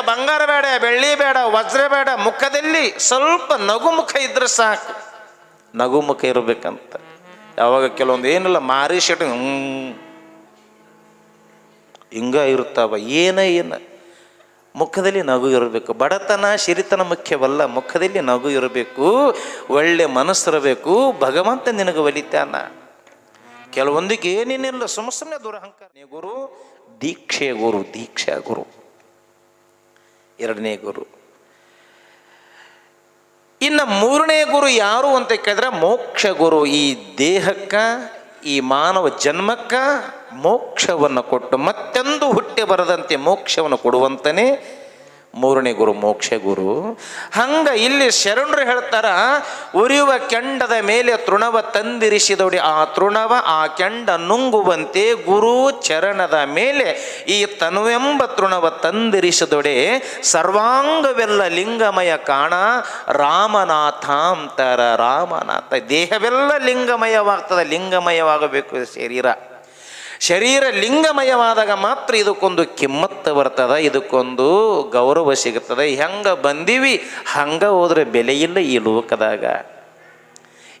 ಬಂಗಾರ ಬೇಡ, ಬೆಳ್ಳಿ ಬೇಡ, ವಜ್ರ ಬೇಡ, ಮುಖದಲ್ಲಿ ಸ್ವಲ್ಪ ನಗು ಮುಖ ಇದ್ರೆ ಸಾಕು. ನಗು ಮುಖ ಇರಬೇಕಂತ. ಯಾವಾಗ ಕೆಲವೊಂದು ಏನಿಲ್ಲ, ಮಾರಿ ಶೆಟ್ ಹಿಂಗ ಇರ್ತಾವ ಏನ ಏನ. ಮುಖದಲ್ಲಿ ನಗು ಇರಬೇಕು. ಬಡತನ, ಸಿರಿತನ ಮುಖ್ಯವಲ್ಲ, ಮುಖದಲ್ಲಿ ನಗು ಇರಬೇಕು, ಒಳ್ಳೆ ಮನಸ್ಸಿರಬೇಕು. ಭಗವಂತ ನಿನಗೆ ಒಲಿತಾನ. ಕೆಲವೊಂದಿಗೆ ಏನೇನಿಲ್ಲ, ಸುಮ್ಮ ಸುಮ್ಮನೆ ದುರಹಂಕಾರ ಗುರು, ದೀಕ್ಷೆ ಗುರು, ದೀಕ್ಷಾ ಗುರು. ಎರಡನೇ ಗುರು. ಇನ್ನು ಮೂರನೇ ಗುರು ಯಾರು ಅಂತ ಕೇಳಿದ್ರೆ ಮೋಕ್ಷ ಗುರು. ಈ ದೇಹಕ್ಕ, ಈ ಮಾನವ ಜನ್ಮಕ್ಕ ಮೋಕ್ಷವನ್ನು ಕೊಟ್ಟು ಮತ್ತೆಂದು ಹುಟ್ಟಿ ಬರದಂತೆ ಮೋಕ್ಷವನ್ನು ಕೊಡುವಂತನೇ ಮೂರನೇ ಗುರು, ಮೋಕ್ಷ ಗುರು. ಹಂಗ ಇಲ್ಲಿ ಶರಣರು ಹೇಳ್ತಾರ ಉರಿಯುವ ಕೆಂಡದ ಮೇಲೆ ತೃಣವ ತಂದಿರಿಸಿದೊಡಿ, ಆ ತೃಣವ, ಆ ಕೆಂಡ ನುಂಗುವಂತೆ ಗುರು ಚರಣದ ಮೇಲೆ ಈ ತನುವೆಂಬ ತೃಣವ ತಂದಿರಿಸಿದೊಡೆ, ಸರ್ವಾಂಗವೆಲ್ಲ ಲಿಂಗಮಯ ಕಾಣ ರಾಮನಾಥಾಂತರ ರಾಮನಾಥ, ದೇಹವೆಲ್ಲ ಲಿಂಗಮಯವಾಗ್ತದೆ, ಲಿಂಗಮಯವಾಗಬೇಕು ಶರೀರ. ಶರೀರ ಲಿಂಗಮಯವಾದಾಗ ಮಾತ್ರ ಇದಕ್ಕೊಂದು ಕಿಮ್ಮತ್ತು ಬರ್ತದ, ಇದಕ್ಕೊಂದು ಗೌರವ ಸಿಗುತ್ತದೆ. ಹೆಂಗೆ ಬಂದೀವಿ, ಹಂಗೆ ಹೋದ್ರೆ ಬೆಲೆ ಇಲ್ಲ ಈ ಲೋಕದಾಗ.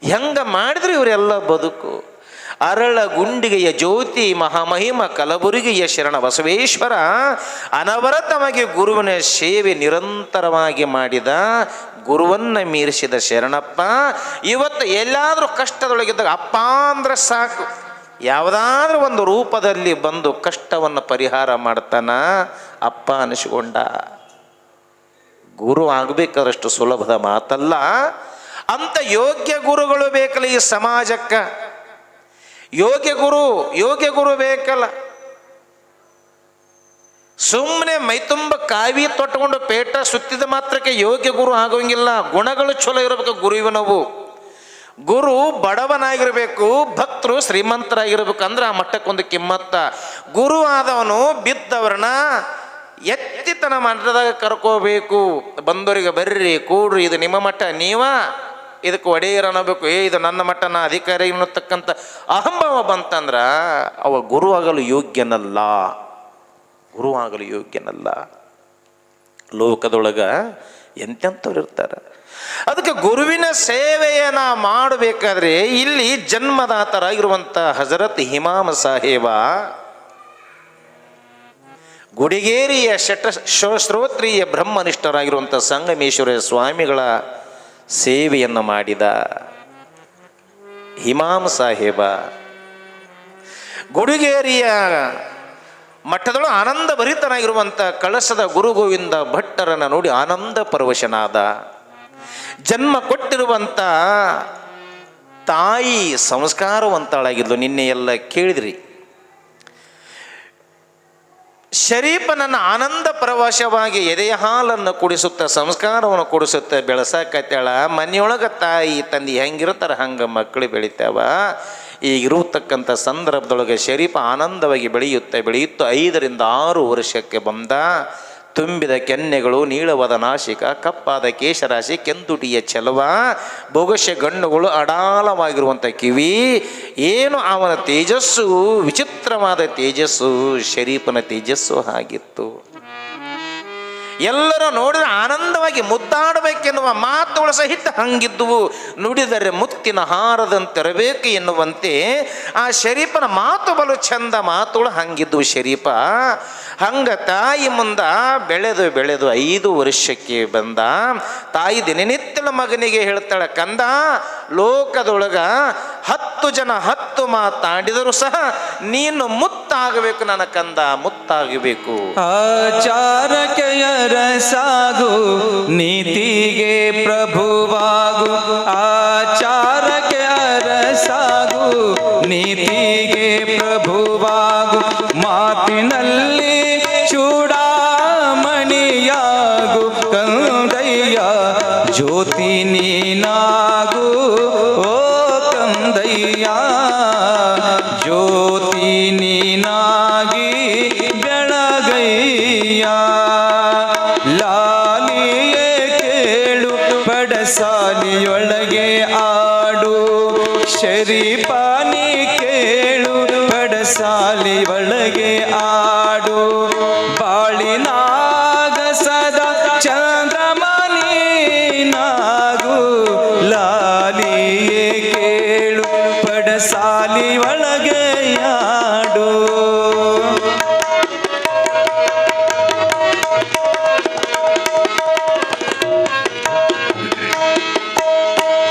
ಹೆಂಗೆ ಮಾಡಿದ್ರೆ ಇವರೆಲ್ಲ ಬದುಕು. ಅರಳ ಗುಂಡಿಗೆಯ ಜ್ಯೋತಿ, ಮಹಾಮಹಿಮ, ಕಲಬುರಗಿಯ ಶರಣ ಬಸವೇಶ್ವರ ಅನವರತವಾಗಿ ಗುರುವಿನ ಸೇವೆ ನಿರಂತರವಾಗಿ ಮಾಡಿದ, ಗುರುವನ್ನ ಮೀರಿಸಿದ ಶರಣಪ್ಪ, ಇವತ್ತು ಎಲ್ಲಾದರೂ ಕಷ್ಟದೊಳಗಿದ್ದಾಗ ಅಪ್ಪ ಅಂದ್ರೆ ಸಾಕು. ಯಾವುದಾದ್ರೂ ಒಂದು ರೂಪದಲ್ಲಿ ಬಂದು ಕಷ್ಟವನ್ನು ಪರಿಹಾರ ಮಾಡ್ತಾನ, ಅಪ್ಪ ಅನಿಸಿಕೊಂಡ. ಗುರು ಆಗಬೇಕಾದಷ್ಟು ಸುಲಭದ ಮಾತಲ್ಲ. ಅಂತ ಯೋಗ್ಯ ಗುರುಗಳು ಬೇಕಲ್ಲ ಈ ಸಮಾಜಕ್ಕೆ. ಯೋಗ್ಯ ಗುರು ಯೋಗ್ಯ ಗುರು ಬೇಕಲ್ಲ. ಸುಮ್ಮನೆ ಮೈತುಂಬ ಕಾವಿ ತೊಟ್ಟುಕೊಂಡು ಪೇಟ ಸುತ್ತಿದ ಮಾತ್ರಕ್ಕೆ ಯೋಗ್ಯ ಗುರು ಆಗೋಂಗಿಲ್ಲ. ಗುಣಗಳು ಚಲೋ ಇರಬೇಕು ಗುರುವಿನವು. ಗುರು ಬಡವನಾಗಿರಬೇಕು, ಭಕ್ತರು ಶ್ರೀಮಂತರಾಗಿರ್ಬೇಕು ಅಂದ್ರೆ ಆ ಮಟ್ಟಕ್ಕೊಂದು ಕಿಮ್ಮತ್ತ. ಗುರು ಆದವನು ಬಿದ್ದವ್ರನ್ನ ಎತ್ತಿತನ ಮಟ್ಟದಾಗ ಕರ್ಕೋಬೇಕು. ಬಂದವರಿಗೆ ಬರ್ರಿ, ಕೂಡ್ರಿ, ಇದು ನಿಮ್ಮ ಮಠ, ನೀವ? ಇದಕ್ಕೆ ಒಡೆಯರ್ ಅನ್ನಬೇಕು. ಏ, ಇದು ನನ್ನ ಮಠ, ನಾ ಅಧಿಕಾರಿ ಅನ್ನತಕ್ಕಂಥ ಅಹಂಭಾವ ಬಂತಂದ್ರ ಅವ ಗುರು ಆಗಲು ಯೋಗ್ಯನಲ್ಲ. ಗುರು ಆಗಲು ಯೋಗ್ಯನಲ್ಲ. ಲೋಕದೊಳಗ ಎಂತೆಂಥವ್ರು ಇರ್ತಾರೆ? ಅದಕ್ಕೆ ಗುರುವಿನ ಸೇವೆಯನ್ನು ಮಾಡಬೇಕಾದ್ರೆ ಇಲ್ಲಿ ಜನ್ಮದಾತರಾಗಿರುವಂಥ ಹಜರತ್ ಹಿಮಾಮ ಸಾಹೇಬ ಗುಡಿಗೇರಿಯ ಶಟ ಶ್ರೋ- ಶ್ರೋತ್ರಿಯ ಬ್ರಹ್ಮನಿಷ್ಠರಾಗಿರುವಂಥ ಸಂಗಮೇಶ್ವರ ಸ್ವಾಮಿಗಳ ಸೇವೆಯನ್ನು ಮಾಡಿದ ಹಿಮಾಮ ಸಾಹೇಬ. ಗುಡಿಗೇರಿಯ ಮಠದಳು ಆನಂದ ಭರಿತನಾಗಿರುವಂಥ ಕಳಸದ ಗುರು ಗೋವಿಂದ ಭಟ್ಟರನ್ನ ನೋಡಿ ಆನಂದ ಪರವಶನಾದ. ಜನ್ಮ ಕೊಟ್ಟಿರುವಂಥ ತಾಯಿ ಸಂಸ್ಕಾರವಂತಳಾಗಿದ್ಲು. ನಿನ್ನೆ ಎಲ್ಲ ಕೇಳಿದ್ರಿ. ಶರೀಫನನ್ನು ಆನಂದ ಪ್ರವಾಸವಾಗಿ ಎದೆಯ ಹಾಲನ್ನು ಕುಡಿಸುತ್ತ, ಸಂಸ್ಕಾರವನ್ನು ಕುಡಿಸುತ್ತ ಬೆಳೆಸಕತ್ತಾಳ. ಮನೆಯೊಳಗೆ ತಾಯಿ, ತಂದೆ ಹೆಂಗಿರ್ತಾರ ಹಂಗೆ ಮಕ್ಕಳು ಬೆಳಿತಾವ. ಈಗ ಇರತಕ್ಕಂಥ ಸಂದರ್ಭದೊಳಗೆ ಶರೀಫ ಆನಂದವಾಗಿ ಬೆಳೆಯುತ್ತೆ, ಬೆಳೆಯುತ್ತಾ ಐದರಿಂದ ಆರು ವರ್ಷಕ್ಕೆ ಬಂದ ತುಂಬಿದ ಕೆನ್ನೆಗಳು ನೀಳವಾದ ನಾಶಿಕ, ಕಪ್ಪಾದ ಕೇಶರಾಶಿ, ಕೆಂದುಟಿಯ ಚೆಲುವ, ಬೊಗಸೆ ಗಣ್ಣುಗಳು ಅಡಾಲವಾಗಿರುವಂಥ ಕಿವಿ, ಏನು ಅವನ ತೇಜಸ್ಸು, ವಿಚಿತ್ರವಾದ ತೇಜಸ್ಸು, ಶರೀಫನ ತೇಜಸ್ಸು ಆಗಿತ್ತು ಎಲ್ಲರೂ ನೋಡಿದ್ರೆ ಆನಂದವಾಗಿ ಮುದ್ದಾಡಬೇಕೆನ್ನುವ ಮಾತುಗಳು ಸಹಿತ ಹಂಗಿದ್ದುವು. ನುಡಿದರೆ ಮುತ್ತಿನ ಹಾರದಂತಿರಬೇಕು ಎನ್ನುವಂತೆ ಆ ಶರೀಫನ ಮಾತು ಬಲು ಚಂದ ಮಾತುಗಳು ಹಂಗಿದ್ವು ಶರೀಫ. ಹಂಗ ತಾಯಿ ಮುಂದ ಬೆಳೆದು ಬೆಳೆದು ಐದು ವರ್ಷಕ್ಕೆ ಬಂದ. ತಾಯಿ ದಿನನಿತ್ಯದ ಮಗನಿಗೆ ಹೇಳ್ತಾಳೆ, ಕಂದ, ಲೋಕದೊಳಗ ಹತ್ತು ಜನ ಹತ್ತು ಮಾತಾಡಿದರೂ ಸಹ ನೀನು ಮುತ್ತಾಗಬೇಕು ನನ್ನ ಕಂದ ಮುತ್ತಾಗಬೇಕು. ಆಚಾರಕೆಯರ ಸಾಗು ನೀತಿಗೆ ಪ್ರಭುವಾಗು. ಆಚಾರಕೆಯರ ಸಾಗು ನೀತಿಗೆ ಬಡಸಾಲಿಯೊಳಗೆ ಆಡು. ಶರೀಪಾನಿ ಕೇಳು ಬಡಸಾಲಿ ಒಳಗೆ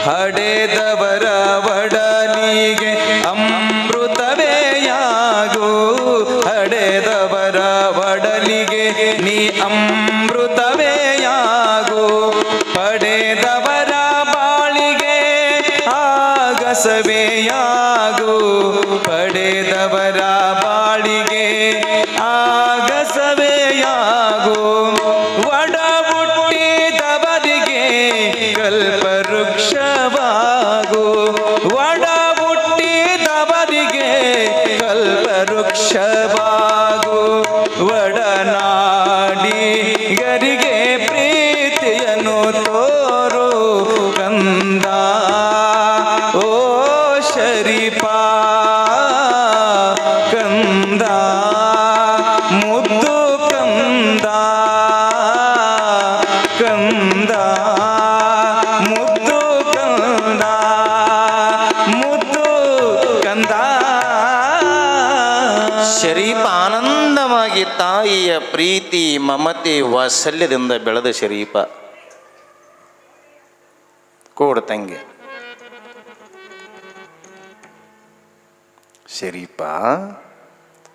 ಹಡೆದವರ ಒಡ ಕಲ್ಪವೃಕ್ಷವಾಗು ಒಡನಾಡಿಗರಿಗೆ ಪ್ರೀತಿಯನ್ನು ತೋರು ಕಂದ ಓ ಶರೀಪ ಕಂದ ಮುದ್ದು ಕಂದ ಕಂದ ಪ್ರೀತಿ, ಮಮತೆ, ವಾತ್ಸಲ್ಯದಿಂದ ಬೆಳೆದ ಶರೀಫ ಕೂಡ ತಂಗಿ. ಶರೀಫ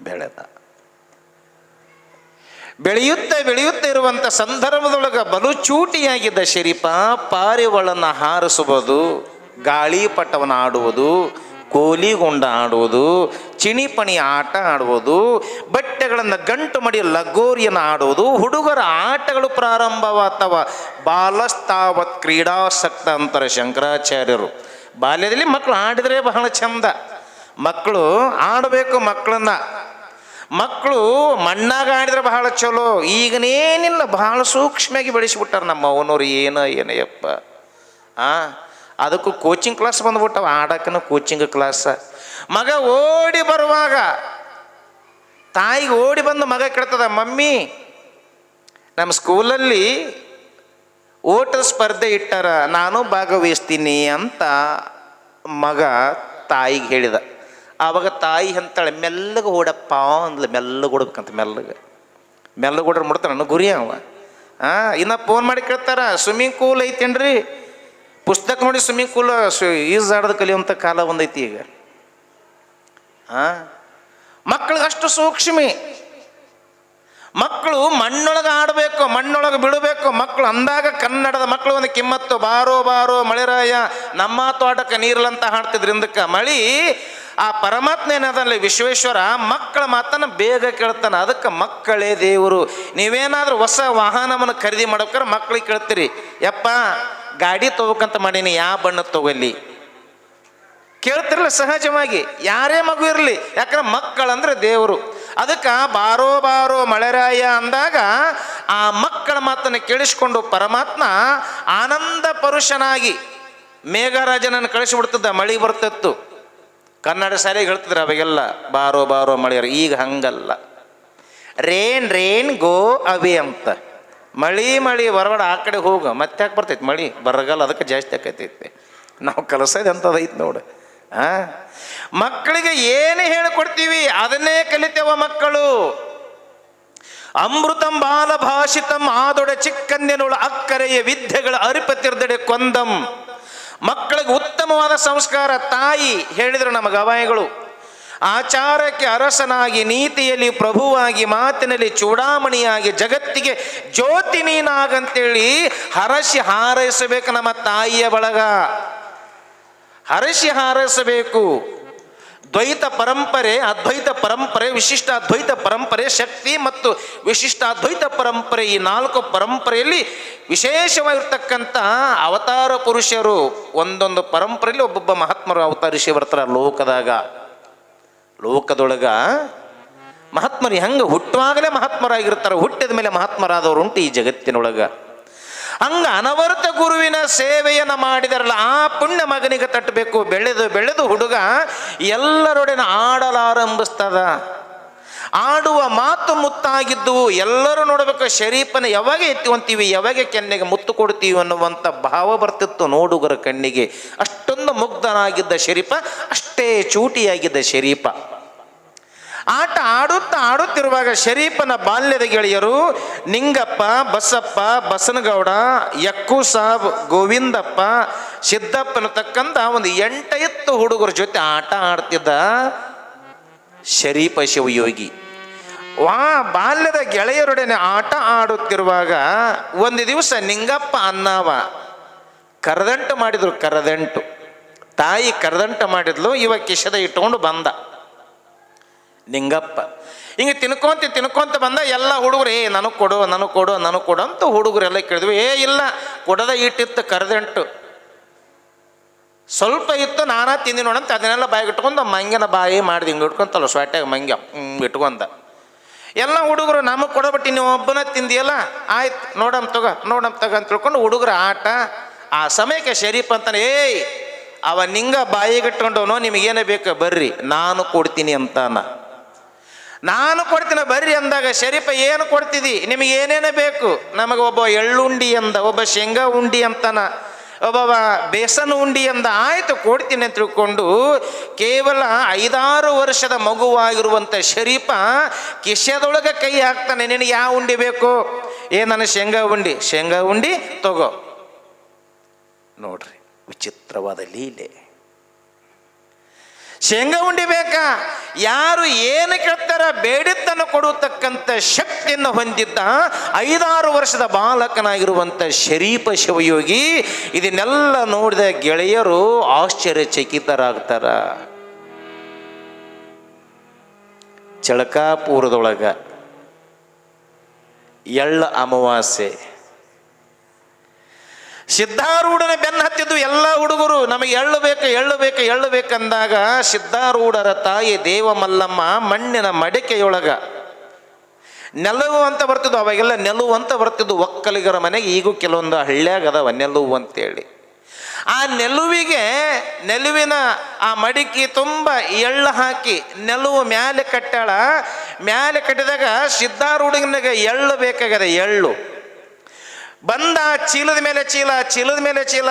ಬೆಳೆದ. ಬೆಳೆಯುತ್ತ ಬೆಳೆಯುತ್ತ ಇರುವಂಥ ಸಂದರ್ಭದೊಳಗೆ ಬಲು ಚೂಟಿಯಾಗಿದ್ದ ಶರೀಫ ಪಾರಿವಳನ್ನು ಹಾರಿಸುವುದು ಗಾಳಿಪಟವನ್ನು ಆಡುವುದು ಕೋಲಿಗುಂಡ ಆಡುವುದು, ಚಿಣಿಪಣಿ ಆಟ ಆಡುವುದು, ಬಟ್ಟೆಗಳನ್ನು ಗಂಟು ಮಡಿ ಲಗೋರಿಯನ್ನು ಆಡುವುದು, ಹುಡುಗರ ಆಟಗಳು ಪ್ರಾರಂಭವಾತವ ಬಾಲಸ್ತಾವತ್ ಕ್ರೀಡಾಸಕ್ತ ಅಂತಾರೆ ಶಂಕರಾಚಾರ್ಯರು. ಬಾಲ್ಯದಲ್ಲಿ ಮಕ್ಕಳು ಆಡಿದರೆ ಬಹಳ ಚಂದ. ಮಕ್ಕಳು ಆಡಬೇಕು ಮಕ್ಕಳನ್ನ ಮಕ್ಕಳು ಮಣ್ಣಾಗ ಆಡಿದ್ರೆ ಬಹಳ ಚಲೋ. ಈಗನೇನಿಲ್ಲ ಬಹಳ ಸೂಕ್ಷ್ಮವಾಗಿ ಬೆಳೆಸಿಬಿಟ್ಟಾರೆ ನಮ್ಮ ಅವನವ್ರು ಏನೋ ಏನಯ್ಯಪ್ಪ ಆ? ಅದಕ್ಕೂ ಕೋಚಿಂಗ್ ಕ್ಲಾಸ್ ಬಂದ್ಬಿಟ್ಟವ, ಆಡಕ್ಕನ ಕೋಚಿಂಗ್ ಕ್ಲಾಸ್ ಮಗ ಓಡಿ ಬರುವಾಗ, ತಾಯಿಗೆ ಓಡಿ ಬಂದು ಮಗ ಕೇಳ್ತದ ಮಮ್ಮಿ ನಮ್ಮ ಸ್ಕೂಲಲ್ಲಿ ಓಟ ಸ್ಪರ್ಧೆ ಇಟ್ಟಾರ, ನಾನು ಭಾಗವಹಿಸ್ತೀನಿ ಅಂತ ಮಗ ತಾಯಿಗೆ ಹೇಳಿದ. ಆವಾಗ ತಾಯಿ ಅಂತಾಳೆ ಮೆಲ್ಲಗೆ ಓಡಪ್ಪ ಅಂದ್ಲು, ಮೆಲ್ಲಗೆ ಓಡ್ಬೇಕಂತ, ಮೆಲ್ಲಗೆ. ಮೆಲ್ಲಗೆ ಓಡ್ರೆ ಮುಡ್ತಾನ, ಗುರಿ ಅವ. ಹಾಂ ಇನ್ನು ಫೋನ್ ಮಾಡಿ ಕೇಳ್ತಾರ ಸ್ವಿಮ್ಮಿಂಗ್ ಪೂಲ್ ಐತೇನ್ರಿ? ಪುಸ್ತಕ ನೋಡಿ ಸ್ವಿಮ್ಮಿಂಗ್ ಪೂಲ್ ಈಜಾಡೋದು ಕಲಿಯುವಂಥ ಕಾಲ ಒಂದೈತಿ ಈಗ. ಹಾಂ ಮಕ್ಕಳಿಗಷ್ಟು ಸೂಕ್ಷ್ಮಿ. ಮಕ್ಕಳು ಮಣ್ಣೊಳಗೆ ಆಡಬೇಕು, ಮಣ್ಣೊಳಗೆ ಬಿಡಬೇಕು. ಮಕ್ಕಳು ಅಂದಾಗ ಕನ್ನಡದ ಮಕ್ಕಳು ಒಂದು ಕಿಮ್ಮತ್ತು, ಬಾರೋ ಬಾರೋ, ಮಳೆರಾಯ, ನಮ್ಮ ತೋಟಕ್ಕೆ ನೀರ್ಲಂತ ಹಾಡ್ತಿದ್ರು ಹಿಂದಕ್ಕೆ. ಮಳಿ ಆ ಪರಮಾತ್ಮ ಏನದಲ್ಲಿ ವಿಶ್ವೇಶ್ವರ, ಮಕ್ಕಳ ಮಾತನ್ನು ಬೇಗ ಕೇಳ್ತಾನೆ. ಅದಕ್ಕೆ ಮಕ್ಕಳೇ ದೇವರು. ನೀವೇನಾದ್ರೂ ಹೊಸ ವಾಹನವನ್ನು ಖರೀದಿ ಮಾಡ್ಬೇಕಾದ್ರೆ ಮಕ್ಕಳಿಗೆ ಕೇಳ್ತೀರಿ. ಯಪ್ಪ ಗಾಡಿ ತಗೋಕಂತ ಮಾಡೀನಿ ಯಾವ ಬಣ್ಣ ತಗೊಲ್ಲಿ ಕೇಳ್ತಿರಲ್ಲ ಸಹಜವಾಗಿ, ಯಾರೇ ಮಗು ಇರಲಿ, ಯಾಕಂದ್ರೆ ಮಕ್ಕಳಂದ್ರೆ ದೇವರು. ಅದಕ್ಕೆ ಬಾರೋ ಬಾರೋ ಮಳೆರಾಯ ಅಂದಾಗ ಆ ಮಕ್ಕಳ ಮಾತನ್ನು ಕೇಳಿಸ್ಕೊಂಡು ಪರಮಾತ್ಮ ಆನಂದ ಪರುಷನಾಗಿ ಮೇಘರಾಜನನ್ನು ಕಳಿಸಿಬಿಡ್ತಿದ್ದ, ಮಳೆ ಬರ್ತಿತ್ತು. ಕನ್ನಡ ಸಾರಿಗೆ ಹೇಳ್ತಿದ್ರು ಅವಾಗೆಲ್ಲ, ಬಾರೋ ಬಾರೋ ಮಳೆಯರು, ಈಗ ಹಂಗಲ್ಲ. ರೇನ್ ರೇನ್ ಗೋ ಅವೇ ಅಂತ. ಮಳಿ ಮಳಿ ಬರಬೇಡ ಆ ಕಡೆ ಹೋಗು, ಮತ್ತೆ ಯಾಕೆ ಬರ್ತೈತಿ ಮಳಿ? ಬರಗಾಲ ಅದಕ್ಕೆ ಜಾಸ್ತಿ ಆಕೈತೈತಿ. ನಾವು ಕಲಿಸೋದು ಅಂಥದ್ದೈತಿ ನೋಡು. ಆ? ಮಕ್ಕಳಿಗೆ ಏನು ಹೇಳಿಕೊಡ್ತೀವಿ, ಅದನ್ನೇ ಕಲಿತೇವ ಮಕ್ಕಳು. ಅಮೃತಂ ಬಾಲ ಭಾಷಿತಂ ಆದೊಡೆ ಚಿಕ್ಕಂದಿನೊಳ ಅಕ್ಕರೆಯ ವಿದ್ಯೆಗಳ ಅರಿಪತಿರ್ದಡೆ ಕೊಂದಂ. ಮಕ್ಕಳಿಗೆ ಉತ್ತಮವಾದ ಸಂಸ್ಕಾರ ತಾಯಿ ಹೇಳಿದರು ನಮ್ಮ ಗವಾಯಿಗಳು ಆಚಾರಕ್ಕೆ ಅರಸನಾಗಿ, ನೀತಿಯಲ್ಲಿ ಪ್ರಭುವಾಗಿ, ಮಾತಿನಲ್ಲಿ ಚೂಡಾಮಣಿಯಾಗಿ, ಜಗತ್ತಿಗೆ ಜ್ಯೋತಿ ನೀನಾಗಂತೇಳಿ ಹರಸಿ ಹಾರೈಸಬೇಕು ನಮ್ಮ ತಾಯಿಯ ಬಳಗ. ಹರಸಿ ಹಾರೈಸಬೇಕು. ದ್ವೈತ ಪರಂಪರೆ, ಅದ್ವೈತ ಪರಂಪರೆ, ವಿಶಿಷ್ಟ ಅದ್ವೈತ ಪರಂಪರೆ, ಶಕ್ತಿ ಮತ್ತು ವಿಶಿಷ್ಟ ಅದ್ವೈತ ಪರಂಪರೆ, ಈ ನಾಲ್ಕು ಪರಂಪರೆಯಲ್ಲಿ ವಿಶೇಷವಾಗಿರ್ತಕ್ಕಂಥ ಅವತಾರ ಪುರುಷರು ಒಂದೊಂದು ಪರಂಪರೆಯಲ್ಲಿ ಒಬ್ಬೊಬ್ಬ ಮಹಾತ್ಮರು ಅವತರಿಸಿ ಬರ್ತಾರೆ ಲೋಕದಾಗ. ಲೋಕದೊಳಗ ಮಹಾತ್ಮರು ಹೆಂಗೆ ಹುಟ್ಟುವಾಗಲೇ ಮಹಾತ್ಮರಾಗಿರ್ತಾರೆ, ಹುಟ್ಟಿದ ಮೇಲೆ ಮಹಾತ್ಮರಾದವರು ಉಂಟು ಈ ಜಗತ್ತಿನೊಳಗ. ಹಂಗ ಅನವರ್ತ ಗುರುವಿನ ಸೇವೆಯನ್ನು ಮಾಡಿದರಲ್ಲ, ಆ ಪುಣ್ಯ ಮಗನಿಗೆ ತಟ್ಟಬೇಕು. ಬೆಳೆದು ಬೆಳೆದು ಹುಡುಗ ಎಲ್ಲರೊಡನೆ ಆಡಲಾರಂಭಿಸ್ತದ. ಆಡುವ ಮಾತು ಮುತ್ತಾಗಿದ್ದು ಎಲ್ಲರೂ ನೋಡಬೇಕು, ಶರೀಫನ ಯಾವಾಗ ಎತ್ತಿವಂತೀವಿ, ಯಾವಾಗ ಕೆನ್ನೆಗೆ ಕೊಡ್ತೀವಿ ಅನ್ನುವಂಥ ಭಾವ ಬರ್ತಿತ್ತು ನೋಡುಗರ ಕಣ್ಣಿಗೆ. ಅಷ್ಟೊಂದು ಮುಗ್ಧನಾಗಿದ್ದ ಶರೀಫ ಅಷ್ಟೇ ಚೂಟಿಯಾಗಿದ್ದ ಶರೀಫ ಆಟ ಆಡುತ್ತಾ ಆಡುತ್ತಿರುವಾಗ ಶರೀಫನ ಬಾಲ್ಯದ ಗೆಳೆಯರು, ನಿಂಗಪ್ಪ, ಬಸಪ್ಪ, ಬಸನಗೌಡ ಯಕ್ಕೂ ಸಾಬ್ ಗೋವಿಂದಪ್ಪ, ಸಿದ್ದಪ್ಪನ ತಕ್ಕಂತ ಒಂದು ಎಂಟೈತ್ತು ಹುಡುಗರ ಜೊತೆ ಆಟ ಆಡ್ತಿದ್ದ ಶರೀಫ ಶಿವಯೋಗಿ. ವಾ ಬಾಲ್ಯದ ಗೆಳೆಯರೊಡನೆ ಆಟ ಆಡುತ್ತಿರುವಾಗ ಒಂದು ದಿವಸ ನಿಂಗಪ್ಪ ಅನ್ನಾವ ಕರದಂಟು ಮಾಡಿದ್ರು, ಕರದಂಟು. ತಾಯಿ ಕರದಂಟ ಮಾಡಿದ್ಲು, ಇವ ಕಿಶದ ಇಟ್ಕೊಂಡು ಬಂದ. ನಿಂಗಪ್ಪ, ಹಿಂಗೆ ತಿನ್ಕೊಂತ ತಿನ್ಕೊಂತ ಬಂದ, ಎಲ್ಲ ಹುಡುಗರು, ಏ, ನನಗೆ ಕೊಡು ನನಗೆ ಕೊಡು ನನಗೆ ಕೊಡು ಅಂತ ಹುಡುಗರೆಲ್ಲ ಕೇಳಿದ್ವಿ. ಏ, ಇಲ್ಲ, ಕೊಡದ ಇಟ್ಟಿತ್ತು, ಕರದಂಟು. ಸ್ವಲ್ಪ ಇತ್ತು, ನಾನಾ ತಿಂದಿ ನೋಡಂತ ಅದನ್ನೆಲ್ಲ ಬಾಯಿಗೆ ಇಟ್ಕೊಂಡು ಮಂಗಿನ ಬಾಯಿ ಮಾಡಿದೆ ಹಿಂಗೆ ಇಟ್ಕೊಂತಲ್ಲ ಸ್ವಾಟ್ಯಾಗ ಮಂಗ್ಯ ಇಟ್ಕೊಂಡ ಎಲ್ಲ ಹುಡುಗರು ನಮಗೆ ಕೊಡಬಿಟ್ಟು ನೀವು ಒಬ್ಬನ ತಿಂದಿಯಲ್ಲ? ಆಯ್ತು, ನೋಡಮ್ ತಗೋ ನೋಡಮ್ ತಗೋ ಅಂತ ತಿಳ್ಕೊಂಡು ಹುಡುಗರ ಆಟ, ಆ ಸಮಯಕ್ಕೆ ಶರೀಫ್ ಅಂತಾನೆ, ಏಯ್, ಅವ ನಿಂಗ ಬಾಯಿಗಿಟ್ಕೊಂಡವನು ನಿಮಗೇನೇ ಬೇಕು? ಬರ್ರಿ, ನಾನು ಕೊಡ್ತೀನಿ ಅಂತಾನ. ನಾನು ಕೊಡ್ತೀನಿ, ಬರ್ರಿ ಅಂದಾಗ ಶರೀಫ ಏನು ಕೊಡ್ತಿದ್ದಿ ನಿಮಗೆ ಏನೇನೇ ಬೇಕು? ನಮಗೆ ಒಬ್ಬ ಎಳ್ಳುಂಡಿ ಅಂದ, ಒಬ್ಬ ಶೇಂಗಾ ಉಂಡಿ ಅಂತಾನ. ಒಬ್ಬವ ಬೇಸನ್ ಉಂಡಿ ಅಂದ ಆಯ್ತು ಕೊಡ್ತೀನಿ ಅಂತ ತಿಳ್ಕೊಂಡು ಕೇವಲ ಐದಾರು ವರ್ಷದ ಮಗುವಾಗಿರುವಂಥ ಶರೀಫ ಕಿಶೆದೊಳಗೆ ಕೈ ಹಾಕ್ತಾನೆ, ನಿನಗೆ ಯಾವ ಉಂಡಿ ಬೇಕು? ಏ, ನನ್ನ ಶೇಂಗಾ ಉಂಡಿ. ಶೇಂಗಾ ಉಂಡಿ, ತಗೋ. ನೋಡ್ರಿ, ವಿಚಿತ್ರವಾದ ಲೀಲೆ. ಶೇಂಗಾ ಉಂಡಿ ಬೇಕಾ? ಯಾರು ಏನು ಕೇಳ್ತಾರ ಬೇಡಿದ್ದನ್ನು ಕೊಡತಕ್ಕಂಥ ಶಕ್ತಿಯನ್ನು ಹೊಂದಿದ್ದ ಐದಾರು ವರ್ಷದ ಬಾಲಕನಾಗಿರುವಂಥ ಶರೀಪ ಶಿವಯೋಗಿ ಇದನ್ನೆಲ್ಲ ನೋಡಿದ ಗೆಳೆಯರು ಆಶ್ಚರ್ಯಚಕಿತರಾಗ್ತಾರ. ಚಳಕಾಪುರದೊಳಗ ಎಳ್ಳ ಅಮಾವಾಸ್ಯೆ. ಸಿದ್ಧಾರೂಢನ ಬೆನ್ನ ಹತ್ತಿದ್ದು ಎಲ್ಲ ಹುಡುಗರು ನಮಗೆ ಎಳ್ಳು ಬೇಕು ಎಳ್ಳು ಬೇಕು ಎಳ್ಳು ಬೇಕಂದಾಗ ಸಿದ್ಧಾರೂಢರ ತಾಯಿ ದೇವಮಲ್ಲಮ್ಮ ಮಣ್ಣಿನ ಮಡಿಕೆಯೊಳಗ ನೆಲವು ಅಂತ ಬರ್ತಿದ್ವು. ಅವಾಗೆಲ್ಲ ನೆಲುವು ಅಂತ ಬರ್ತಿದ್ವು. ಒಕ್ಕಲಿಗರ ಮನೆಗೆ ಈಗೂ ಕೆಲವೊಂದು ಹಳ್ಳ್ಯಾಗ ಅದಾವ ನೆಲುವು ಅಂತೇಳಿ. ಆ ನೆಲುವಿಗೆ ನೆಲುವಿನ ಆ ಮಡಿಕೆ ತುಂಬ ಎಳ್ಳು ಹಾಕಿ ನೆಲುವು ಮ್ಯಾಲೆ ಕಟ್ಟಾಳ ಮ್ಯಾಲೆ ಕಟ್ಟಿದಾಗ ಸಿದ್ಧಾರೂಢನಿಗೆ ಎಳ್ಳು ಬೇಕಾಗದೆ ಎಳ್ಳು. ಬಂದ ಚೀಲದ ಮೇಲೆ ಚೀಲ, ಚೀಲದ ಮೇಲೆ ಚೀಲ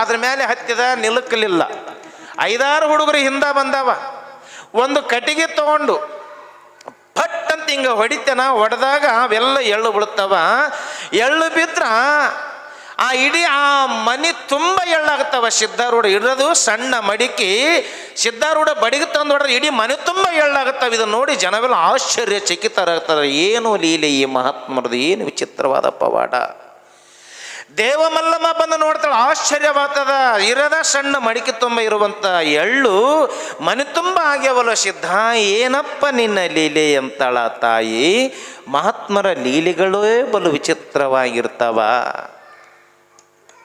ಅದ್ರ ಮೇಲೆ ಹತ್ತಿದ ನಿಲುಕಲಿಲ್ಲ. ಐದಾರು ಹುಡುಗರು ಹಿಂದ ಬಂದವ. ಒಂದು ಕಟ್ಟಿಗೆ ತಗೊಂಡು ಪಟ್ ಅಂತ ಹಿಂಗೆ ಹೊಡಿತೇನ, ಹೊಡೆದಾಗ ಅವೆಲ್ಲ ಎಳ್ಳು ಬೀಳ್ತಾವ. ಎಳ್ಳು ಬಿದ್ರ ಆ ಇಡೀ ಆ ಮನಿ ತುಂಬ ಎಳ್ಳಾಗ್ತವ. ಸಿದ್ಧಾರೂಢ ಇರೋದು ಸಣ್ಣ ಮಡಿಕೆ ಸಿದ್ಧಾರೂಢ ಬಡಿಗೆ ತಂದು ಹೊಡೆದ್ರೆ ಇಡೀ ಮನೆ ತುಂಬ ಎಳ್ಳಾಗುತ್ತವೆ ಇದನ್ನು ನೋಡಿ ಜನವೆಲ್ಲ ಆಶ್ಚರ್ಯ ಚಕಿತರಾಗ್ತಾರೆ ಏನು ಲೀಲೆ ಈ ಮಹಾತ್ಮರದು ಏನು ವಿಚಿತ್ರವಾದ ಪವಾಡ. ದೇವಮಲ್ಲಮ್ಮ ಬಂದು ನೋಡ್ತಾಳೆ, ಆಶ್ಚರ್ಯವಾಗ್ತದ. ಇರದ ಸಣ್ಣ ಮಡಿಕೆ ತುಂಬ ಇರುವಂಥ ಎಳ್ಳು ಮನೆ ತುಂಬ ಆಗ್ಯವಲ್ಲ ಸಿದ್ಧ. ಏನಪ್ಪ ನಿನ್ನ ಲೀಲೆ ಅಂತಾಳ ತಾಯಿ? ಮಹಾತ್ಮರ ಲೀಲೆಗಳೇ ಬಲು ವಿಚಿತ್ರವಾಗಿರ್ತಾವ.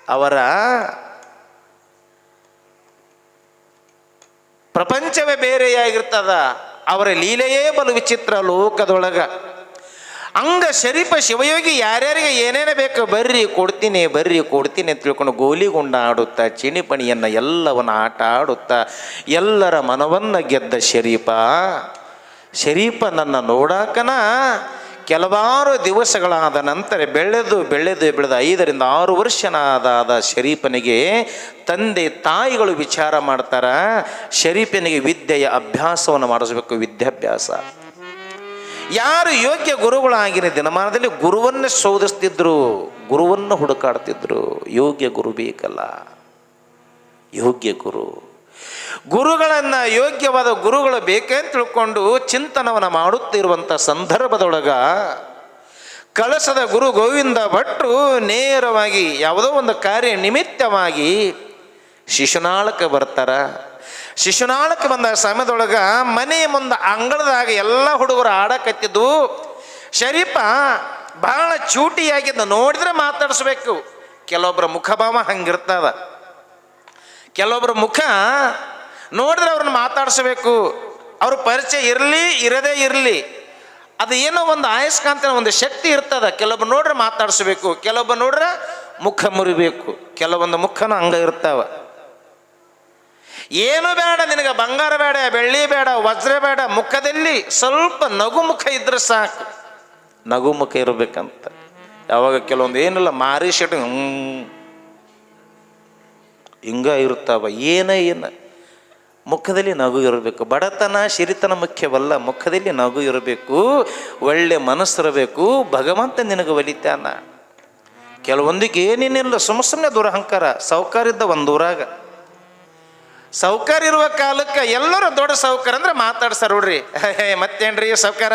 ಅವರ ಪ್ರಪಂಚವೇ ಬೇರೆಯಾಗಿರ್ತದ. ಅವರ ಲೀಲೆಯೇ ಬಲು ವಿಚಿತ್ರ ಲೋಕದೊಳಗ. ಹಂಗ ಶರೀಫ ಶಿವಯೋಗಿ ಯಾರ್ಯಾರಿಗೆ ಏನೇನು ಬೇಕು ಬರ್ರಿ ಕೊಡ್ತೀನಿ ಬರ್ರಿ ಕೊಡ್ತೀನಿ ಅಂತ ತಿಳ್ಕೊಂಡು ಗೋಲಿಗುಂಡ ಆಡುತ್ತಾ ಚಿಣಿಪಣಿಯನ್ನು ಎಲ್ಲವನ್ನು ಆಟ ಆಡುತ್ತಾ, ಎಲ್ಲರ ಮನವನ್ನು ಗೆದ್ದ ಶರೀಫ. ಶರೀಫ ನನ್ನ ನೋಡಾಕನ ಕೆಲವಾರು ದಿವಸಗಳಾದ ನಂತರ ಬೆಳೆದು ಬೆಳೆದು ಬೆಳೆದು ಐದರಿಂದ ಆರು ವರ್ಷನಾದ ಶರೀಫನಿಗೆ ತಂದೆ, ತಾಯಿಗಳು ವಿಚಾರ ಮಾಡ್ತಾರ. ಶರೀಫನಿಗೆ ವಿದ್ಯೆಯ ಅಭ್ಯಾಸವನ್ನು ಮಾಡಿಸ್ಬೇಕು, ವಿದ್ಯಾಭ್ಯಾಸ. ಯಾರು ಯೋಗ್ಯ ಗುರುಗಳಾಗಿನ ದಿನಮಾನದಲ್ಲಿ ಗುರುವನ್ನು ಶೋಧಿಸ್ತಿದ್ರು, ಗುರುವನ್ನು ಹುಡುಕಾಡ್ತಿದ್ರು. ಯೋಗ್ಯ ಗುರು ಬೇಕಲ್ಲ. ಯೋಗ್ಯ ಗುರು. ಗುರುಗಳನ್ನು ಯೋಗ್ಯವಾದ ಗುರುಗಳು ಬೇಕೇ ತಿಳ್ಕೊಂಡು ಚಿಂತನವನ್ನು ಮಾಡುತ್ತಿರುವಂಥ ಸಂದರ್ಭದೊಳಗ ಕಳಸದ ಗುರು ಗೋವಿಂದ ಭಟ್ರು ನೇರವಾಗಿ ಯಾವುದೋ ಒಂದು ಕಾರ್ಯ ನಿಮಿತ್ತವಾಗಿ ಶಿಶುನಾಳಕ್ಕೆ ಬರ್ತಾರ. ಶಿಶುನಾಳಕ್ಕೆ ಬಂದ ಸಮಯದೊಳಗ ಮನೆ ಮುಂದೆ ಅಂಗಳದಾಗ ಎಲ್ಲ ಹುಡುಗರು ಆಡಕತ್ತಿದ್ದು, ಶರೀಫ ಬಹಳ ಚೂಟಿಯಾಗಿದ್ದ ನೋಡಿದ್ರೆ ಮಾತಾಡಿಸ್ಬೇಕು. ಕೆಲವೊಬ್ಬರ ಮುಖಭಾವ ಹಂಗಿರ್ತದ. ಕೆಲವೊಬ್ಬರ ಮುಖ ನೋಡಿದ್ರೆ ಅವ್ರನ್ನ ಮಾತಾಡಿಸ್ಬೇಕು. ಅವ್ರ ಪರಿಚಯ ಇರಲಿ, ಇರದೇ ಇರಲಿ. ಅದು ಏನೋ ಒಂದು ಆಯಸ್ಕಾಂತನ ಒಂದು ಶಕ್ತಿ ಇರ್ತದ. ಕೆಲವೊಬ್ಬ ನೋಡ್ರೆ ಮಾತಾಡಿಸ್ಬೇಕು. ಕೆಲವೊಬ್ಬ ನೋಡ್ರೆ ಮುಖ ಮುರಿಬೇಕು. ಕೆಲವೊಂದು ಮುಖನ ಹಂಗ ಇರ್ತಾವ. ಏನು ಬೇಡ ನಿನಗೆ, ಬಂಗಾರ ಬೇಡ, ಬೆಳ್ಳಿ ಬೇಡ, ವಜ್ರ ಬೇಡ, ಮುಖದಲ್ಲಿ ಸ್ವಲ್ಪ ನಗು ಮುಖ ಇದ್ರೆ ಸಾಕು. ನಗು ಮುಖ ಇರಬೇಕಂತ. ಯಾವಾಗ ಕೆಲವೊಂದು ಏನಿಲ್ಲ, ಮಾರಿ ಹ್ಮ್. ಹಿಂಗ ಇರ್ತಾವ ಏನ ಏನ. ಮುಖದಲ್ಲಿ ನಗು ಇರಬೇಕು. ಬಡತನ, ಸಿರಿತನ ಮುಖ್ಯವಲ್ಲ, ಮುಖದಲ್ಲಿ ನಗು ಇರಬೇಕು. ಒಳ್ಳೆ ಮನಸ್ಸಿರಬೇಕು. ಭಗವಂತ ನಿನಗೆ ಒಲಿತಾನ. ಕೆಲವೊಂದಿಗೆ ಏನೇನಿಲ್ಲ, ಸುಮ್ಮ ಸುಮ್ಮನೆ ದುರಹಂಕಾರ. ಸಾವುಕಾರ ಇದ್ದ ಒಂದು ಊರಾಗ ಸಾವುಕಾರ ಇರುವ ಕಾಲಕ್ಕೆ ಎಲ್ಲರೂ ದೊಡ್ಡ ಸಾವುಕಾರ ಅಂದ್ರೆ ಮಾತಾಡ್ಸಾರ ನೋಡ್ರಿ. ಮತ್ತೇನ್ರಿ ಸಾವುಕಾರ